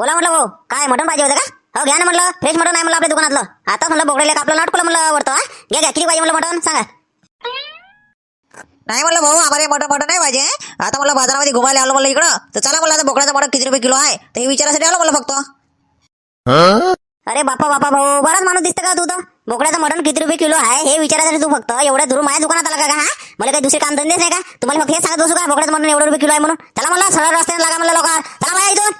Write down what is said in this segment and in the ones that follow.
बोला म्हटलं भाऊ काय मटण पाहिजे होतं का? हो घ्या ना म्हटलं फ्रेश मटण आहे म्हणलं आपल्या दुकानातलं. आता म्हणलं बोकडेले कापलं नाटकलं म्हणलं वरतं हा? घ्या घ्या किती पाहिजे म्हणलं मटण? सांगा. नाही म्हणलं भाऊ आम्हाला मटण मटण नाही पाहिजे. आता मला बाजारामध्ये घुमायला आलो म्हणलं इकडं. तर चला म्हणलं आता बोकड्याचं मटण किती रुपये किलो आहे? हे विचारासाठी आलो म्हणलं फक्त. अरे बापा बापा भाऊ बराच माणूस दिसतं का तू तर? बोकड्याचं मटण किती रुपये किलो आहे हे विचारायसाठी तू फक्त. एवढ्या दूर माझ्या दुकानात आला का हा? मला काही दुसरे काम धंदेच नाही का? तुम्हाला फक्त हे सांगत बसू का? बोकड्याचं मटण एवढं रुपये किलो आहे म्हणून. त्याला मला सरळ रस्त्याने लागा म्हणलं लोक चला माझ्या इथून.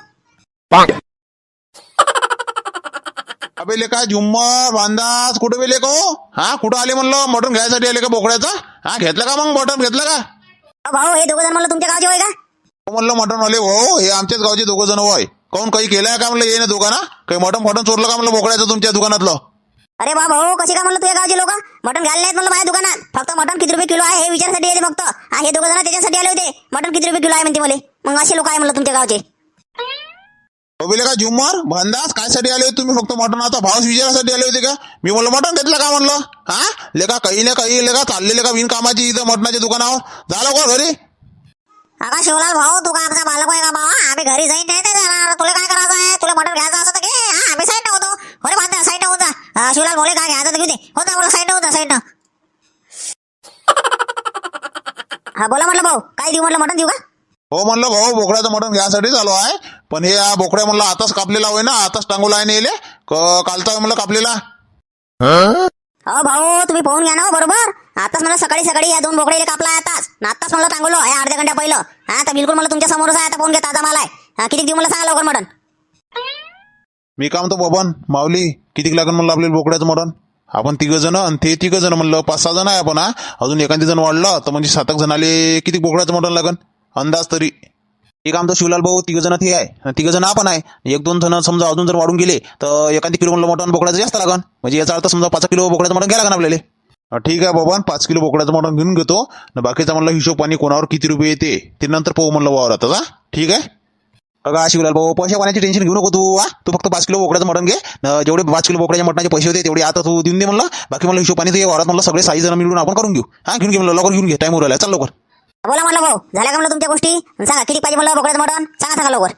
अबे लेका झुम्मर बांदास कुठे बेले को हा कुठं आले म्हणलं? मटण घ्यायसाठी आले का बोकड्याचं? हा घेतलं का मग मटण? घेतलं का? भाऊ हे दोघं जण म्हणलं तुमच्या गावचे होय का? हो म्हणलं मटण वाले हो हे आमच्याच गावचे दोघं जण होय. काऊन काही केलंय का म्हणलं? ये ना दोघांना. काही मटण फटण चोरलं का म्हणलं बोकड्याचं तुमच्या दुकानातलं? अरे बा भाऊ कशी का म्हणलं तुझ्या गावचे लोक? मटण घालले नाहीत म्हणलं माझ्या दुकानात. फक्त मटण किती रुपये किलो आहे हे विचारसाठी येते फक्त. हा हे दोघं जण त्याच्यासाठी आले होते. मटण किती रुपये किलो आहे म्हणते मला. मग असे लोक आहे म्हणलं तुमच्या गावचे. बोलले का झुम्मर बांदास कायसाठी आले होते तुम्ही? फक्त मटणाचा भाव विचारासाठी आले होते का? मी म्हणलं मटण घेतलं का? म्हणलं. हा? लेका काही ना काही लेका चाललेले का बिनकामाची इथं मटणाच्या दुकानावर. झालं का घरी? अगा शिवलाल भाऊ तू का आमचा मालक आहे का बाबा आम्ही घरी जाईन नाही ते जाणार? तुला काय करायचं आहे? तुला मटण घ्यायचं असं तर घे. हा आम्ही साईड होतो. अरे बांधा साईड होता हा, शिवलाल बोले काय घ्यायचं घेऊ दे. होता बोला साईड होता साईड हा बोला म्हटलं भाऊ. काय देऊ म्हटलं मटण देऊ का? हो म्हणलं भाऊ बोकड्याचं मटण घ्यायसाठी चालू आहे. पण हे बोकड्या म्हणलं आताच कापलेला होय ना आताच टांगूला आहे नेले कालचा म्हणलं कापलेला? हो भाऊ तुम्ही पाहून घ्या ना हो, बरोबर? आताच मला सकाळी सकाळी या दोन बोकडेले कापला आताच. ना आताच मला टांगलो आहे अर्ध्या घंट्या पहिलं. हा तर बिलकुल मला तुमच्या समोरच आहे आता पाहून घ्या ताजा मला आहे. किती देऊ मला सांगा लवकर मटण? मी काय म्हणतो बबन माऊली. किती लागेल म्हणलं आपल्याला बोकड्याचं मटण? आपण तिघ जण आणि ते तिघ जण म्हणलं पाच सहा जण आहे आपण हा. अजून एखादी जण वाढलं तर म्हणजे सात एक जण आले किती बोकड्याचं मटण लागन? अंदाज तरी. एक आमचं शिवलाल भाऊ तिघ जण ते आहे. तिघ जण आपण आहे. एक दोन जण समजा अजून जर वाढून गेले तर एखादी किलो मटण बोकड्याचं जास्त लागन. म्हणजे याचा अर्थ समजा पाच किलो बोकड्याचं मटण घ्यायला लागन आपल्याला. ठीक आहे बाबा पाच किलो बोकड्याचं मटण घेऊन घेतो. बाकीचा म्हणलं हिशोब पाणी कोणावर किती रुपये येते ते नंतर पाहू म्हणलं वावरात हा? ठीक आहे? अगं शिवलाल भाऊ पैसे पाण्याची टेन्शन घेऊ नको तू हा? तू फक्त पाच किलो बोकड्याचं मटण घे. जेवढे पाच किलो बोकड्याच्या मटणाचे पैसे होते तेवढे आता तू देऊन दे म्हणलं. बाकी मला हिशोब पाणी ते वावरात म्हणलं सगळे साई जण मिळून आपण करून घेऊ. हा घेऊन घे म्हणलं लवकर घेऊन घे टाइम उरला चल लवकर. बोला म्हटलं भाऊ झाल्या का म्हणलं तुमच्या गोष्टी? सांगा किती पाहिजे म्हणलं बोकड्याचं मटण? सांगा सांगा लवकर.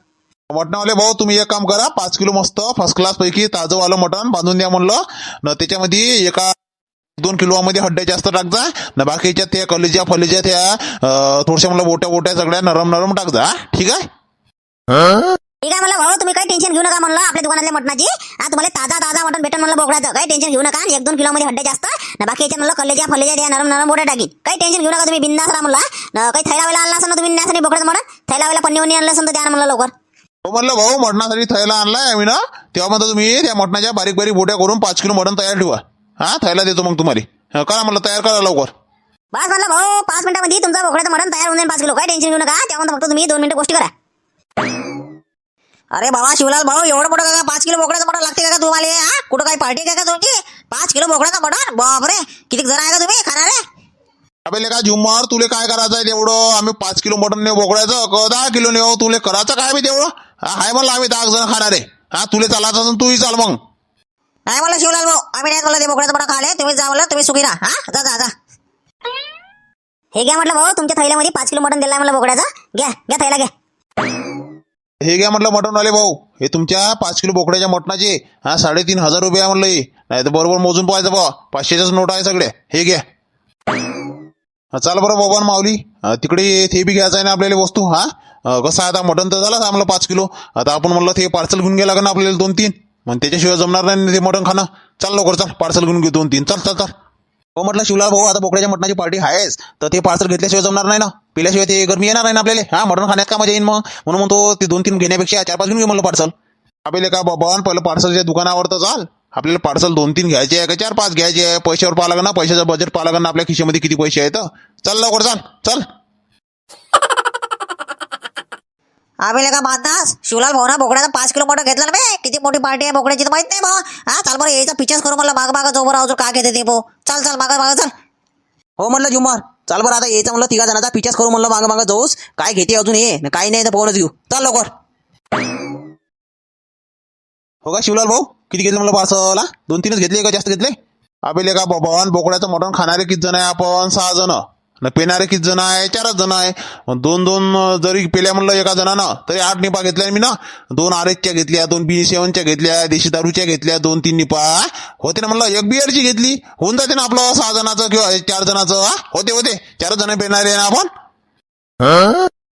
मटणावाले भाऊ तुम्ही एक काम करा पाच किलो मस्त फर्स्ट क्लास पैकी ताजं वालं मटण बांधून द्या म्हणलं. न त्याच्यामध्ये एका दोन किलोमध्ये हड्ड्या जास्त टाकजा न बाकीच्या त्या कलेच्या फलेच्या त्या अं, थोडशा म्हणलं बोट्या बोट्या सगळ्या नरम नरम टाकजा? ठीक आहे? ठीक आहे म्हणलं भाऊ तुम्ही काही टेन्शन घेऊ नका म्हणलं आपल्या दुकानातल्या मटणाची. हा तुम्हाला ताजा ताजा मटण भेटेल म्हणलं बोकड्याचं काही टेन्शन घेऊ नका. आणि एक दोन किलोमध्ये हड्डे जास्त. ना बाकी याच्यात म्हणलं कलेच्या फलेच्या त्या नरम नरम बोट्या टाकीन काही टेन्शन घेऊ नका तुम्ही बिंदास राहा म्हणलं काही थैला वेळा आणला असं ना तुम्ही न्यासाठी बोकड्याचं मटण? थैला वेळा पन्नी वन्नी आणलं असं तर द्या म्हणलं लवकर. हो म्हणलं भाऊ मटणासाठी थैला आणलाय आम्ही ना. तेव्हा म्हणतो तुम्ही त्या मटणाच्या बारीक बारीक बोट्या करून पाच किलो मटण तयार ठेवा. हा थैला देतो मग तुम्हाला. करा म्हणलं तयार करा लवकर. बस म्हणलं भाऊ पाच मिनिटामध्ये तुमचं बोकड्याचं मटण तयार होऊन जाईल पाच किलो. काही टेन्शन घेऊ नका. त्यामध्ये फक्त तुम्ही दोन मिनिटं गोष्टी करा. अरे बाबा शिवलाल भाऊ एवढं मोठं का पाच किलो बोकड्याचं मटण लागते का तुम्हाला हा कुठं काही पार्टी का तुमची? पाच किलो बोकड्याचं मटण? बापरे किती जण आहे का तुम्ही खाणारे अबे का झुम्मर तुले काय करायचं आहे तेवढं? आम्ही पाच किलो मटण नेऊ बोकड्याचं क दहा किलो नेऊ तुले करायचं काय मी तेवढं? हा, हाय म्हणलं आम्ही दहा जण खाणार आहे. हा तुले चालायचं असेल तूही चाल मग. नाही मला शिवलाल भाऊ आम्ही नाही मला ते बोकड्याचं मटण खाले तुम्ही जा म्हणलं तुम्ही सुखी राहा. हा जा जा जा. हे घ्या म्हटलं भाऊ तुमच्या थैल्यामध्ये पाच किलो मटण दिलाय मला बोकड्याचं घ्या घ्या थैला घ्या. हे घ्या म्हटलं मटणवाले भाऊ. हे तुमच्या पाच किलो बोकड्याच्या मटणाचे. हा साडेतीन हजार रुपये आहे म्हटलं हे. नाही तर बरोबर मोजून पाहायचं बा पाचशेच्याच नोट आहे सगळ्या. हे घ्या. चाल बरं बाबा माऊली. तिकडे ते बी घ्यायचं आहे ना आपल्याला वस्तू. हा कसं आहे आता मटण तर झालं आम्हाला पाच किलो. आता आपण म्हणलं ते पार्सल घेऊन गेला का ना आपल्याला दोन तीन मग त्याच्याशिवाय जमणार नाही ना ते मटण खाणं. चाल लवकर चाल. पार्सल घेऊन घेऊ दोन तीन चल चल चल. हो म्हटलं शिवलाल भाऊ आता बोकड्याच्या मटणाची पार्टी आहेच तर ते पार्सल घेतल्याशिवाय जमणार नाही ना. पिल्याशिवाय ते गरमी येणार नाही ना आपल्याला. हा मटण खाण्यात का मजा येईन मग? म्हणून म्हणतो ते दोन तीन घेण्यापेक्षा चार पाच घेऊन घेऊ म्हणलं पार्सल. आपल्याला का बाबा पहिलं पार्सलच्या दुकानावर तर चाल. आपल्याला पार्सल दोन तीन घ्यायचे आहे का? चार पाच घ्यायचे आहे. पैशावर पाहा लागणार ना पैशाचं बजेट पाहा लागणार ना आपल्या खिशामध्ये किती पैसे आहेत चल लवकर चाल चल. आम्ही का बांधतास? शिवलाल भाऊ ना बोकड्याचा पाच किलो घेतला ना बे. किती मोठी पार्टी आहे बोकड्याची तर माहीत नाही भाऊ. हा चाल बरं यायचा पिक्चर्स करू मला माग माग जो बरं अजून का घेते ते भाऊ. चल चल माग माग चल. हो म्हणलं जुमर चाल बरं आता यायचं म्हणलं तिघा जणांचा पिक्चर्स करू म्हणलं माग माग जाऊस. काय घेते अजून ये काय काही नाही तर पाहूनच घेऊ. चल लवकर. हो का शिवलाल भाऊ? किती घेतलं म्हणलं पार्सल दोन तीनच घेतले का? जास्त घेतले? आपले का बाबा बोकड्याचं मटण खाणारे किती जण आहे आपण? सहा जण. न पेणारे किती जण आहे? चारच जण आहे. दोन दोन जरी पेल्या म्हणलं एका जणानं तरी आठ निपा घेतल्या मी ना दोन आरेच्या घेतल्या दोन बी सेवनच्या घेतल्या देशी दारूच्या घेतल्या दोन तीन निपा. होते ना म्हणलं? एक बिअरची घेतली. होऊन जाते ना आपलं सहा जणाचं किंवा चार जणाचं हा? होते होते. चार जण पेणारे ना आपण.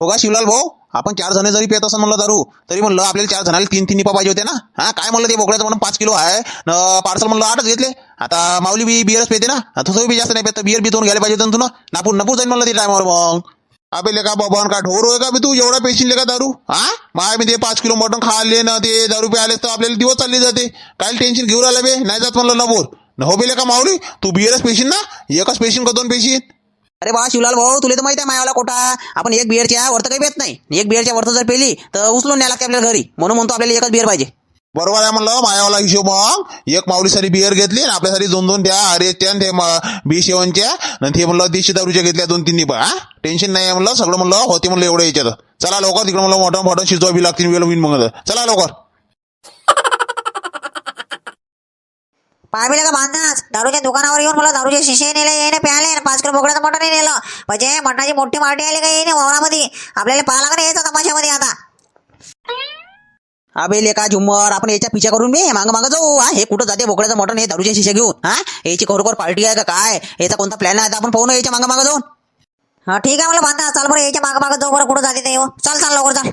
हो का शिवलाल भाऊ? आपण चार जण जरी पेत असं म्हणलं दारू तरी म्हणलं आपल्याला चार जणाला तीन तीन निपा पाहिजे होते ना? हा काय म्हणलं ते बोकड्याचं म्हणून पाच किलो आहे पार्सल म्हणलं आठच घेतले. आता माऊली बी बिअरच पेते ना? तसं बी जास्त नाही पेत बिअर बी दोन घ्यायला पाहिजे होतं ना तुला? नापूर नपूर जाईल म्हणलं ते टायमावर मग. अबे लेका बाबा का ढोर होय का बे तू? एवढा पेशील का दारू? हा? माय मी ते पाच किलो मटण खाल्ले ना ते दारू पे आलेस तर आपल्याला दिवस चालले जाते. काय टेन्शन घेऊन आला बे नाही जात म्हणलं नबोर न हो बेले का माऊली तू बिअरच पेशील ना? एकच पेशील का दोन पेशील अरे बा शिवलाल भाऊ तुला तर माहिती आहे मायावाला कोटा. आपण एक बिअरच्या वरत काही पेत नाही. एक बिअरच्या वरत जर पेली तर उचलून न्याय लागते आपल्याला घरी. म्हणून म्हणतो आपल्याला एकच बिअर पाहिजे. बरोबर आहे म्हणलं मायावाला हिशोब मग. एक माऊलीसाठी बिअर घेतली आणि आपल्यासाठी दोन दोन त्या अरे टेन ते बी सेवनच्या आणि ते म्हणलं देशी दारूच्या घेतल्या दोन तीन निपा हा? टेन्शन नाही आहे म्हणलं सगळं म्हणलं होते म्हणलं एवढं याच्यात. चला लवकर तिकडं म्हणलं मोठं मोठं शिजवा बी लागतील वेळ होईन मग. चला लवकर. पाय बिला का बांधणार दारूच्या दुकानावर येऊन मला दारूचे शिशे नेले येणे प्याले आणि पाच किलो बोकड्याचं मटण नाही नेलं. म्हणजे मटणाची मोठी मार्टी आली का येणे वावरामध्ये आपल्याला पाहा लागणार यायचं तमाशामध्ये आता. अबे लेका झुमर आपण याच्या पिछा करून मी मागं मागं जाऊ. हा हे कुठं जाते बोकड्याचं मटण? हे दारूचे शिशे घेऊन. हा याची खरोखर पार्टी आहे का काय? याचा कोणता प्लॅन आहे? आता आपण पाहू याच्या मागं मागं जाऊन. हा ठीक आहे मला बांधा. चाल बरं याच्या मागं मागं जाऊ. बरं कुठं जाते ते हो. चल चाल लवकर चाल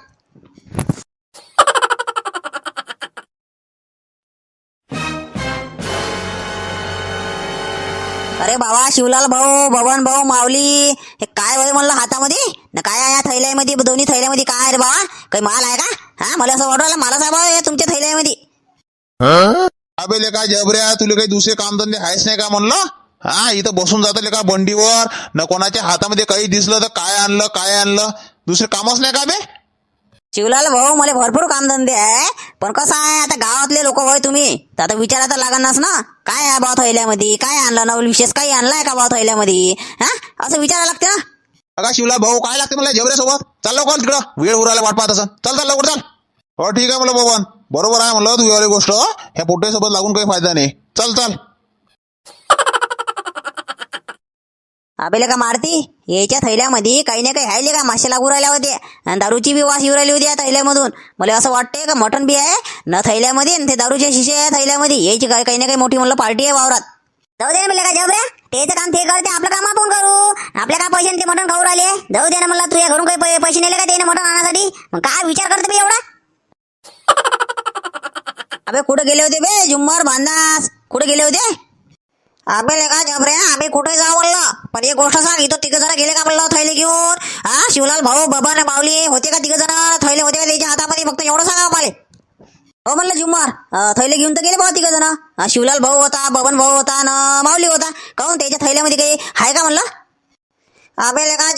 अरे बाबा शिवलाल भाऊ बबन भाऊ माऊली हे काय वय म्हणलं हातामध्ये? न काय आहे या थैल्यामध्ये दोन्ही थैल्यामध्ये काय रे बाबा? काही माल आहे का? हा मला असं वाटलं मला साहेब हे तुमच्या थैल्यामध्ये. अबे काय जबऱ्या तुला काही दुसरे कामधंदे आहेच नाही का म्हणलं? हा इथं बसून जातं का बंडीवर. न कोणाच्या हातामध्ये काही दिसलं तर काय आणलं काय आणलं? दुसरे कामच नाही का बे? शिवलाल भाऊ मला भरपूर कामधंदे आहे. पण कसं आहे आता गावातले लोक होय तुम्ही तर आता विचारा तर लागणारच ना. काय आहे बाबा थैल्यामध्ये काय आणलं? नवल विशेष काही आणलाय का बाबा थैल्यामध्ये हा? असं विचारायला लागते ना. अगा शिवला भाऊ काय लागते मला जबऱ्या सोबत? चाल लवकर तिकडं. वेळ उरायला वाट पाहत असं चल चल लवकर चल. हो ठीक आहे म्हणलं बबन बरोबर आहे म्हणलं तू एवढी गोष्ट. हो, ह्या पोट्यासोबत लागून काही फायदा नाही. चल चल. अबेले का मारती? याच्या थैल्यामध्ये काही ना काही हायले का? मासे लागू राहिल्या होते. आणि दारूची बी वास येऊ राहिली होती या थैल्यामधून. मला असं वाटतंय का मटण बी आहे न थैल्यामध्ये आणि ते दारूचे शिशे आहे थैल्यामध्ये. याची काय काही ना काही मोठी म्हणलं पार्टी आहे वावरात. जाऊ दे ना म्हणलं का जबऱ्या? तेच काम ते करते. आपलं काम आपण करू. आपल्या काय पैसे ते मटण खाऊ राहिले? जाऊ दे ना म्हणलं तुझ्या घरून काही पैसे नेले का ते मटण आणण्यासाठी मग काय विचार करते मी एवढा? अबे कुठे गेले होते बे? जुम्मर बांधास. कुठे गेले होते? अबे लेका जबरे आम्ही कुठे जाऊ म्हणलं? पण एक गोष्ट सांग इथं तिघ जण गेले का म्हणलं थैले घेऊन? हा शिवलाल भाऊ बबन माऊली होते का तिघ जण? थैले होते का त्याच्या हातामध्ये? फक्त एवढं सांगा मला हो म्हणलं जुम्मर थैले घेऊन तर गेले भाऊ तिघ जण. शिवलाल भाऊ होता बबन भाऊ होता न माऊली होता. काहून त्याच्या थैल्यामध्ये काही आहे का म्हणलं? अबे का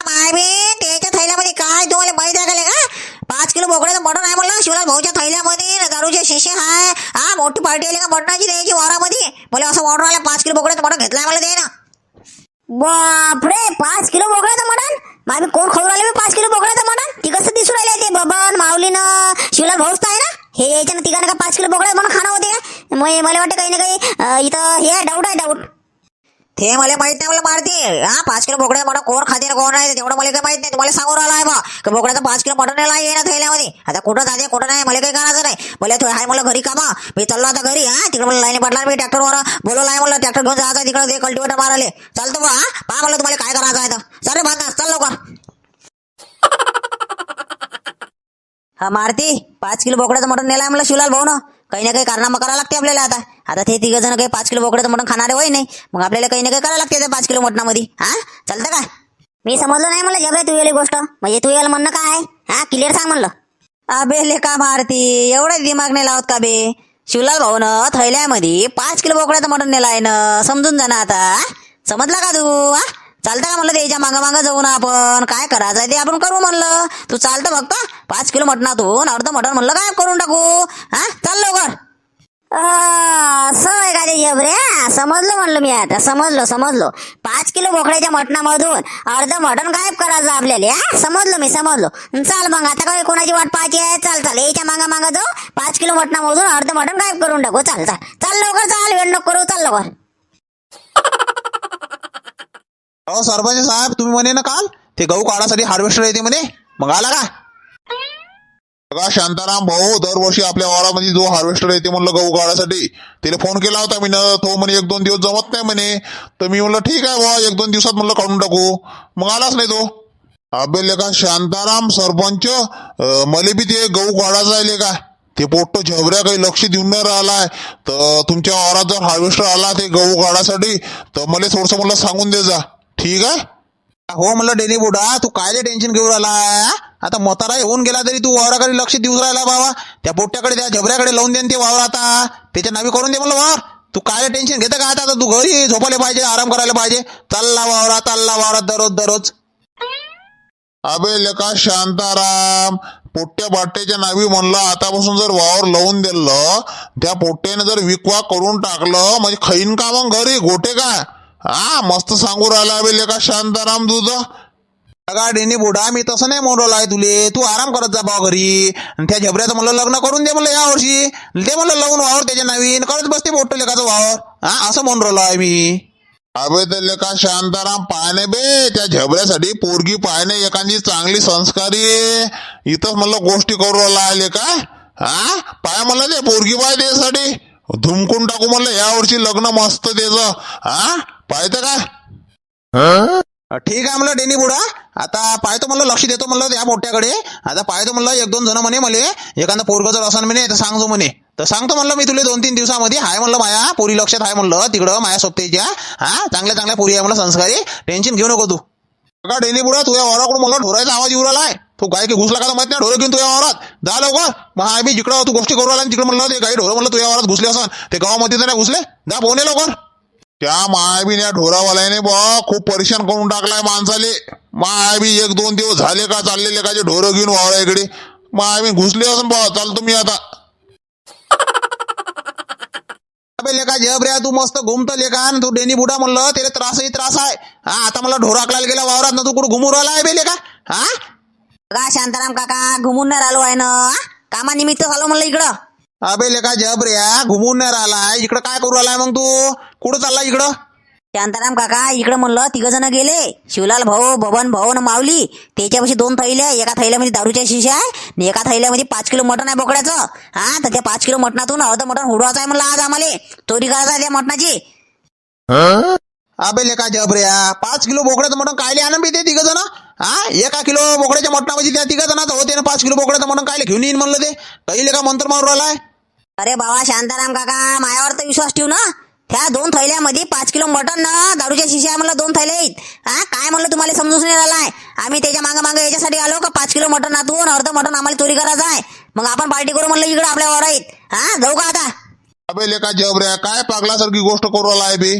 माय बे त्याच्या थैल्यामध्ये काय? तुम्हाला माहीत आहे का पाच किलो बोकड्याचं मटण आहे म्हणलं शिवलाल भाऊच्या थैल्यामध्ये दारूचे शिशे आहे. हा मोठी पार्टी आली का मटणाची द्यायची वारामध्ये. मला असं ऑर्डर आलं पाच किलो बोकड्याचं मटण घेतलंय मला दे ना बापरे पाच किलो बोकड्याचं मटण? मामी कोण खाऊ राहिले पाच किलो बोकड्याचं मटण? ती कसं दिसू राहिले ते? बबन माऊलीनं शिवलाल भाऊच आहे ना? हे याच्यानं तिघांना का पाच किलो बोकड्याचं म्हणून खाणं होते का? मग मला वाटतं काही ना काही इथं हे आहे डाऊट आहे डाऊट ते मला माहीत नाही मला मारते. हा पाच किलो बोकड्या मटण कोण खातील कोण नाही तेवढं मला काही माहीत नाही. तुम्हाला सांगून आला आहे बा. की बोकड्याचं पाच किलो मटण नेला आहे ना थैल्यामध्ये. आता कुठं जाते कुठं नाही मला काही करायचं नाही. मला थोडं आहे मला घरी कामा. मी चाललो आता घरी हा. तिकडे मला लाईन पडला मी ट्रॅक्टरवर बोलवला आहे मला ट्रॅक्टर घेऊन जायचं तिकडे. ते कल्टिवेटर मारायला. चालतो बा हा. पहा मला तुम्हाला काय करायचं आहे तर. चालेल बांधा चल लवकर. हा मारती पाच किलो बोकड्याचं मटण नेलाय मला शिवलाल भाऊ ना काही ना काही कारनामा करावं लागते आपल्याला आता. आता ते तिघ जण काही पाच किलो बोकडं मटण खाणारे होय नाही. मग आपल्याला काही ना काही करावं लागते त्या पाच किलो मटणामध्ये. हा? चालतं का? मी समजलो नाही म्हणलं जबऱ्या तू याली गोष्ट. म्हणजे तू याला म्हणणं काय आहे? हा? क्लिअर सांग म्हणलं. अबे लेखा भारती एवढा दिमाग नाही लावत का बे? शिवलाल भाऊ थैल्यामध्ये पाच किलो बोकड्याचं मटण नेलं आहे ना. समजून जा ना आता समजला का तू? हा? चालतं का म्हणलं त्याच्या मागं मागं जाऊ ना आपण? काय करायचं आहे ते आपण करू म्हणलं. तू चालतं फक्त पाच किलो मटणातून अर्ध मटण म्हणलं काय करून टाकू. हा? चाल लवकर. असं आहे का ते जबऱ्या समजलो म्हणलं मी आता समजलो समजलो. पाच किलो बोकड्याच्या मटणामधून अर्ध मटण गायब करायचं आपल्याला हा? समजलो मी समजलो. चाल मग आता काय कोणाची वाट पाहायची आहे? चाल चाल याच्या मागा मागा जाऊ. पाच किलो मटणामधून अर्ध मटण गायब करून टाकू. चाल चाल. चाल लवकर चाल वेळ नको करू चाल लवकर. अहो सरपंच साहेब तुम्ही म्हणे ना काल ते गहू काढासाठी हार्वेस्टर येते म्हणे. मग आला का? बघा शांताराम भाऊ दरवर्षी आपल्या वावरामध्ये जो हार्वेस्टर येते म्हणलं गहू काढायसाठी. त्याला फोन केला होता मी न तो म्हणे एक दोन दिवस जमत नाही म्हणे. तर मी म्हणलं ठीक आहे बा एक दोन दिवसात म्हणलं काढून टाकू. मग आलाच नाही तो. अबे लेखा शांताराम सरपंच मले बी ते गहू काढायचं आहे लेखा ते पोट्ट झबऱ्या काही लक्ष देऊन नाही राहिलाय. तर तुमच्या वावरात जर हार्वेस्टर आला ते गहू काढायसाठी तर मला थोडस म्हणलं सांगून दे जा. ठीक आहे? हो म्हणलं डेली बुडा तू कायले टेन्शन घेऊन राहिला आता मोतारा होऊन गेला तरी तू वावराकडे लक्ष देऊन राहिला बाबा. त्या पोट्ट्याकडे त्या झबऱ्याकडे लावून दे ते वावर आता. त्याच्या नावी करून दे म्हणलं वावर. तू काय टेन्शन घेतं का आता? तू घरी झोपायला पाहिजे आराम करायला पाहिजे. चालला वावरा चालला वावरा दररोज दररोज. अबे लेका शांताराम पोट्ट्या बाट्याच्या नावी म्हणलं आतापासून जर वावर लावून दिलं त्या पोट्ट्याने जर विकवा करून टाकलं म्हणजे खैन का मग घरी? गोटे का? हा मस्त सांगू राहिला बे लेका शांताराम तुझं. गाडीने बुडा मी तसं नाही म्हणून आहे तुले. तू आराम करत जा बा घरी. आणि त्या झबऱ्याचं मला लग्न करून दे मला या वर्षी. ते म्हणलं लावून वावर त्याच्या नवीन. करत बसते मोठं लेखाचं वावर हा असं म्हणून राहिलो आहे मी. अबे ते लेका शांताराम पाहणे बे. त्या झबऱ्यासाठी पोरगी पाहणे एखादी चांगली संस्कारी आहे. इथंच मला गोष्टी करू राहिला आहे लेका. हा पाय म्हणलं ते पोरगी पाय त्यासाठी. धुमकून टाकू म्हणलं या वर्षी लग्न मस्त त्याचं. हा? पाहतं काय ठीक आहे म्हणलं डेनी बुडा. आता पाहतो म्हणलं लक्ष देतो म्हणलं त्या मोठ्याकडे. आता पाहतो म्हणलं एक दोन जण म्हणे मले. एखादं पोरग जर असं म्हणे तर सांगतो म्हणे. तर सांगतो म्हणलं मी तुला दोन तीन दिवसामध्ये. हाय म्हणलं माया पोरी लक्षात आहे म्हणलं तिकडं माया सोबतीच्या. हा चांगल्या चांगल्या पोरी आहे म्हणलं संस्कारी. टेन्शन घेऊ नको तू. का डेनी बुडा तुझ्या वावराकडून म्हणलं ढोरायचा आवाज येऊ राहिला आहे तू गाय की घुसला का माहीत नाही ढोरं घेऊन तुझ्या वावरात. जा लवकर. मग हा मी जिकडं तू गोष्टी करू राहिला तिकडे म्हणलं ते गाई ढोरं म्हणलं तुझ्या वावरात घुसले असं ते गावामध्ये तर नाही घुसले. जा पोहणे लवकर. त्या मायाबीन या ढोरावाल्याने बा खूप परेशान करून टाकलाय माणसाले. मायाबी एक दोन दिवस झाले का चाललेले का जे ढोरं घेऊन वावरा इकडे. मायाबी घुसले असून बा चालतो मी आता. अबे लेका जब रे तू मस्त घुमत लेका आणि तू डेनी बुडा म्हणलं त्याला त्रासही त्रास आहे. हा आता मला ढोराकला गेला वावरात ना तू कुठं घुमू राहिला आहे बे लेका? हा? बघा शांताराम काका घुमून नाही राहिलो आहे ना हा? कामानिमित्त झालो म्हणलं इकडं. अबे लेका जब रे घुमून नाही राहिलाय. इकडं काय करू राहिलाय मग तू? कुठं चालला इकडं? शांताराम काका इकडं म्हणलं तिघ जण गेले. शिवलाल भाऊ बबन भाऊ न माऊली. त्याच्यापाशी दोन थैल्या एका थैल्यामध्ये दारूच्या शिशा आहे आणि एका थैल्यामध्ये पाच किलो मटण आहे बोकड्याचं. हा तर त्या पाच किलो मटणातून अर्ध मटण उडवायचं आहे म्हणलं आज आम्हाला. चोरी करायचं आहे त्या मटणाची. अबे लेका जबऱ्या पाच किलो बोकड्याचं मटण कायले आणून ते तिघ जण हा? एका किलो बोकड्याच्या मटणामध्ये त्या तिघ जणांचं होते ना पाच किलो बोकड्याचं मटण कायले घेऊन येईन म्हणलं ते. काही लेका मंत्र मारून राहिलाय? अरे बाबा शांताराम काका मायावर तर विश्वास ठेवू ना. त्या दोन थैल्यामध्ये पाच किलो मटन ना दारूच्या शिशा म्हणलं दोन थैले आहेत. हा काय म्हणलं तुम्हाला समजून नाही राहिलाय? आम्ही त्याच्यामागे मागे याच्यासाठी आलो का पाच किलो मटन मटणातून अर्ध मटन आम्हाला चोरी करायचं आहे. मग आपण पार्टी करू म्हणलं इकडे आपल्या वर आहेत हा जाऊ का आता? अबे लेका जबऱ्या काय पागलासारखी गोष्ट करू आलाय बे?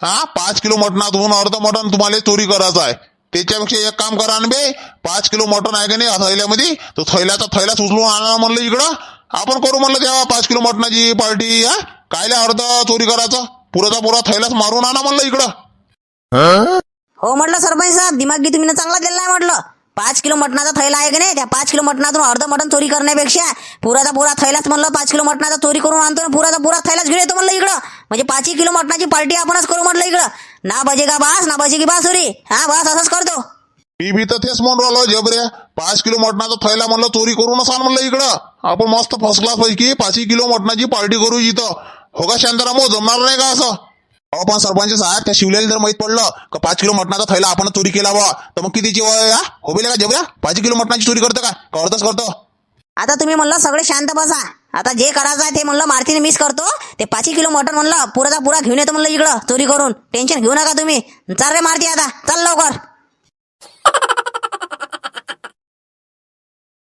हा पाच किलो मटणातून अर्ध मटण तुम्हाला चोरी करायचं आहे. त्याच्यापेक्षा एक काम करा ना बे पाच किलो मटण आहे का नाही थैल्यामध्ये तो थैल्याचा थैलाच उचलून आणा म्हणलं इकडं. आपण करू म्हणलं तेव्हा पाच किलो मटणाची पार्टी हा? कायले अर्ध चोरी करायचं? पुराचा पुरा थैलाच मारून आणा म्हणलं इकडं. हो म्हटलं सरपंच साहेब दिमागी तुम्ही चांगला दिला आहे म्हटलं. पाच किलो मटणाचा थैला आहे की नाही? त्या पाच किलो मटणातून अर्ध मटण चोरी करण्यापेक्षा पुराचा पुरा थैलाच म्हणलं पाच किलो मटणाचा चोरी करून आणतो ना पुराचा पुरा थैलाच घेऊन येतो म्हणलं इकडं. म्हणजे पाचही किलो मटणाची पार्टी आपणच करू म्हटलं इकडं. ना बजेगा बास ना बजेगी बासुरी. हा बस असंच करतो. मी बी तर तेच म्हणून राहिलो जबऱ्या. पाच किलो मटणाचा थैला म्हणलं चोरी करूनच आण म्हणलं इकडं. आपण मस्त फर्स्ट क्लास पैकी पाच किलो मटणाची पार्टी करू इथं. हो का शांताराम जमणार नाही का असं? अहो पण सरपंच साहेब त्या शिवल्याला जर माहीत पडलं का पाच किलो मटणाचा थैला आपण चोरी केला बा तर मग कितीची वय हो? बेले का जेवल्या? पाच किलो मटणाची चोरी करतो का? करतच करतो. आता तुम्ही म्हणलं सगळे शांत बसा. आता जे करायचं आहे ते म्हणलं मारतीने मिस करतो. ते पाच किलो मटण म्हणलं पुराचा पुरा घेऊन येतो म्हणलं इकडं चोरी करून. टेन्शन घेऊ नका तुम्ही. चाल रे मारती आता. चल लवकर.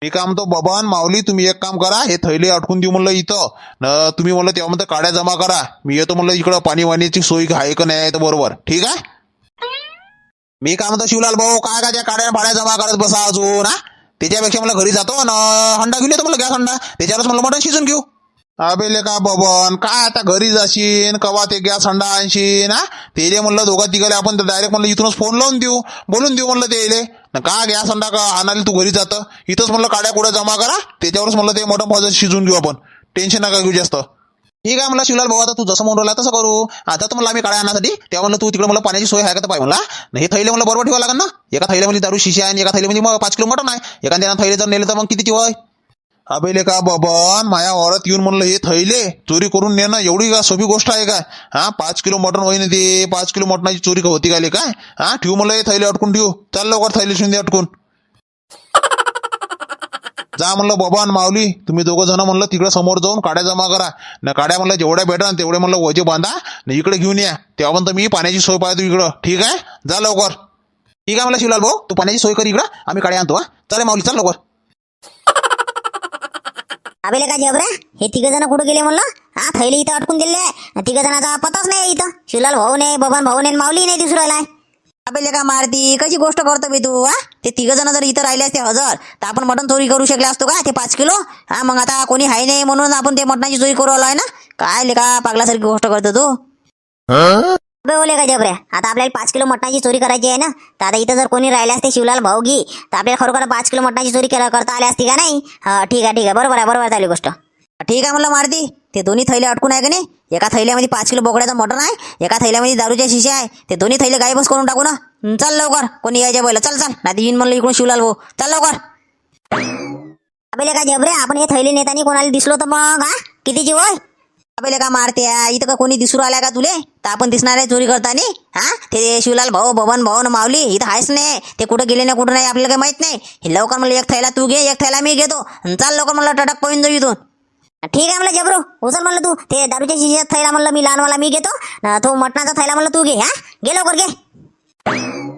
मी काम तो बबन माऊली तुम्ही एक काम करा हे थैले अटकून देऊ म्हणलं इथं. न तुम्ही म्हणलं तेव्हा म्हणतं काड्या जमा करा. मी येतो म्हणलं इकडं पाणी वाणीची सोय आहे का नाही तर बरोबर. ठीक आहे? मी काय म्हणतो शिवलाल भाऊ काय काय त्या काड्या भाड्या जमा करत बसा अजून हा? त्याच्यापेक्षा मला घरी जातो ना हंडा घेऊन येतो मला गॅस हंडा. त्याच्यावरच म्हणलं मटण शिजून घेऊ. अबेले का बबन? काय आता घरी जाशीन? कवा ते गॅस हंडा आणशीन हा? तेले म्हणलं दोघा तिघाले आपण तर डायरेक्ट म्हणलं इथूनच फोन लावून देऊ. बोलून देऊ म्हणलं ते न का गॅस हंडा का आणायला तू घरी जातं? इथंच म्हणलं काड्या कुड्या जमा करा. त्याच्यावरच म्हणलं ते मोठं मजा शिजून घेऊ आपण. टेन्शन नका घेऊ जास्त. ठीक आहे मला शिवलाल भाऊ आता तू जसं म्हणून राहिला तसं करू. आता तर मला आम्ही काळ्या आणण्यासाठी तेव्हा म्हणलं तू तिकडे मला पाण्याची सोय आहे का तर पाहिजे मला हे थैले मला बरोबर ठेवा लागेल ना? एका थैल्यामध्ये दारू शिशी आहे आणि एका थैल्यामध्ये मग पाच किलो मटण आहे. एखाद्या थैले जर नेले तर मग किती होय अबेले का बबन माया औरत येऊन म्हणलं हे थैले चोरी करून नेणं एवढी का सोपी गोष्ट आहे का हा पाच किलो मटण होईन ते पाच किलो मटणाची चोरी का होती काय काय? हा ठेवू म्हणलं हे थैले अटकून ठेवू. चाल लवकर थैले शिंदे अटकून. जा म्हणलं बबन माऊली तुम्ही दोघं जण म्हणलं तिकडे समोर जाऊन काड्या जमा करा. न काड्या म्हणलं जेवढ्या भेटा तेवढे म्हणलं वजे बांधा न इकडे घेऊन या. तेव्हा म्हणतं मी पाण्याची सोय पाहतो इकडं. ठीक आहे? जा लवकर. ठीक आहे म्हणलं शिवलाल भाऊ तू पाण्याची सोय कर इकडं. आम्ही काड्या आणतो हा. चालेल माऊली चाल लवकर. अबेले का जबरा हे तिघ जण कुठं गेले म्हणलं? हा थैली इथं अटकून दिले तिघ जणाचा पताच नाही इथं. शिवलाल भाऊ नाही बबन भाऊ नाही माऊली नाही दिसू राहिलाय. अबे का मारती कशी गोष्ट करतो बे तू हा? ते तिघ जण जर इथं राहिले असते हजर तर आपण मटण चोरी करू शकले असतो का? ते पाच किलो? हा मग आता कोणी हाय नाही म्हणून आपण ते मटणाची चोरी करू आलोय ना? काय लेका पागलासारखी गोष्ट करतो तू? बोले ओले का जबऱ्या आता आपल्याला पाच किलो मटणाची चोरी करायची आहे ना? तर आता इथं जर कोणी राहिले असते शिवलाल भाऊगी तर आपल्याला खरोखर पाच किलो मटणाची चोरी करता आली असती का नाही? हा ठीक आहे ठीक आहे. बरोबर आहे बरोबर झाली गोष्ट. ठीक आहे म्हणलं मारती ते दोन्ही थैले अटकून आहे का नाही? एका थैल्यामध्ये पाच किलो बोकड्याचं मटण आहे एका थैल्यामध्ये दारूच्या शिशे आहे. ते दोन्ही थैले गायबच करून टाकू ना? चल लवकर. कोणी यायच्या बोला चल चल. नाही येईन म्हणलं इकडून शिवलाल भाऊ. चल लवकर. आपल्याला का जबरे आपण हे थैली नेतानी कोणाला दिसलो तर मग हा? जीव आहे पहिले का मारते? इथं का कोणी दिसू आलाय का तुले? तर आपण दिसणार आहे चोरी करताना. हा? ते शिवलाल भाऊ भवन भाऊ न माऊली इथं आहेच नाही. ते कुठं गेले नाही कुठं नाही आपल्याला काही माहीत नाही. हे लवकर म्हणलं एक थैला तू घे एक थैला मी घेतो. चाल लवकर म्हणलं टटक पळून जाऊ इथून. ठीक आहे म्हणलं जबरू. उचल म्हणलं तू. ते दारूच्या शिशात थैला म्हणलं मी लहानवाला मी घेतो. तो मटणाचा थैला म्हणलं तू घे हा? घे लवकर घे.